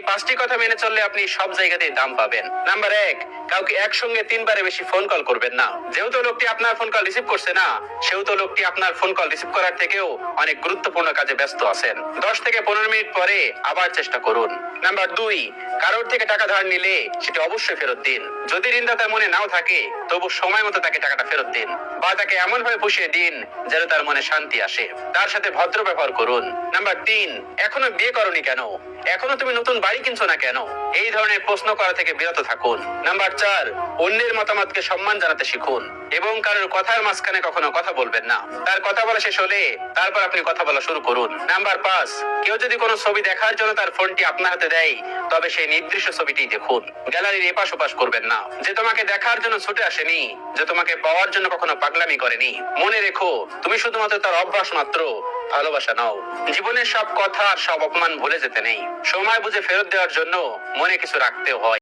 এই পাঁচটি কথা মেনে চললে আপনি সব জায়গাতেই দাম পাবেন। নাম্বার এক, কাউকে একসঙ্গে তিনবারে বেশি ফোন কল করবেন না। যেহেতু লোকটি আপনার ফোন কল রিসিভ করছে না, সেহেতু লোকটি আপনার ফোন কল রিসিভ করার থেকেও অনেক গুরুত্বপূর্ণ কাজে ব্যস্ত আছেন। দশ থেকে পনেরো মিনিট পরে আবার চেষ্টা করুন। নাম্বার দুই কারোর থেকে টাকা ধার নিলে সেটা অবশ্যই ফেরত দিন। যদি ঋণদাতার মনে নাও থাকে, তবু সময় মতো তাকে টাকাটা ফেরত দিন বা তাকে এমন ভাবে পুষিয়ে দিন যেন তার মনে শান্তি আসে। তার সাথে ভদ্র ব্যবহার করুন। নাম্বার তিন, এখনও বিয়ে করনি কেন? এখনও তুমি নতুন বাড়ি কিনছো না কেন? এই ধরনের প্রশ্ন করা থেকে বিরত থাকুন। নাম্বার চার, অন্যের মতামতকে সম্মান জানাতে শিখুন এবং কারোর কথার মাঝখানে কখনো কথা বলবেন না। তার কথা বলা শেষ হলে তারপর আপনি কথা বলা শুরু করুন। নাম্বার পাঁচ, কেউ যদি কোনো ছবি দেখার জন্য তার ফোনটি আপনার হাতে দেয়, তবে সেই নির্দিষ্ট ছবিটি দেখুন। গ্যালারির এপাশ ওপাশ করবেন না। যে তোমাকে দেখার জন্য ছুটে আসেনি, যে তোমাকে পাওয়ার জন্য কখনো পাগলামি করেনি, মনে রেখো, তুমি শুধুমাত্র তার অভ্যাস মাত্র। ভালোবাসা নাও। জীবনের সব কথা আর সব অপমান ভুলে যেতে নেই। সময় বুঝে ফেরত দেওয়ার জন্য মনে কিছু রাখতে হয়।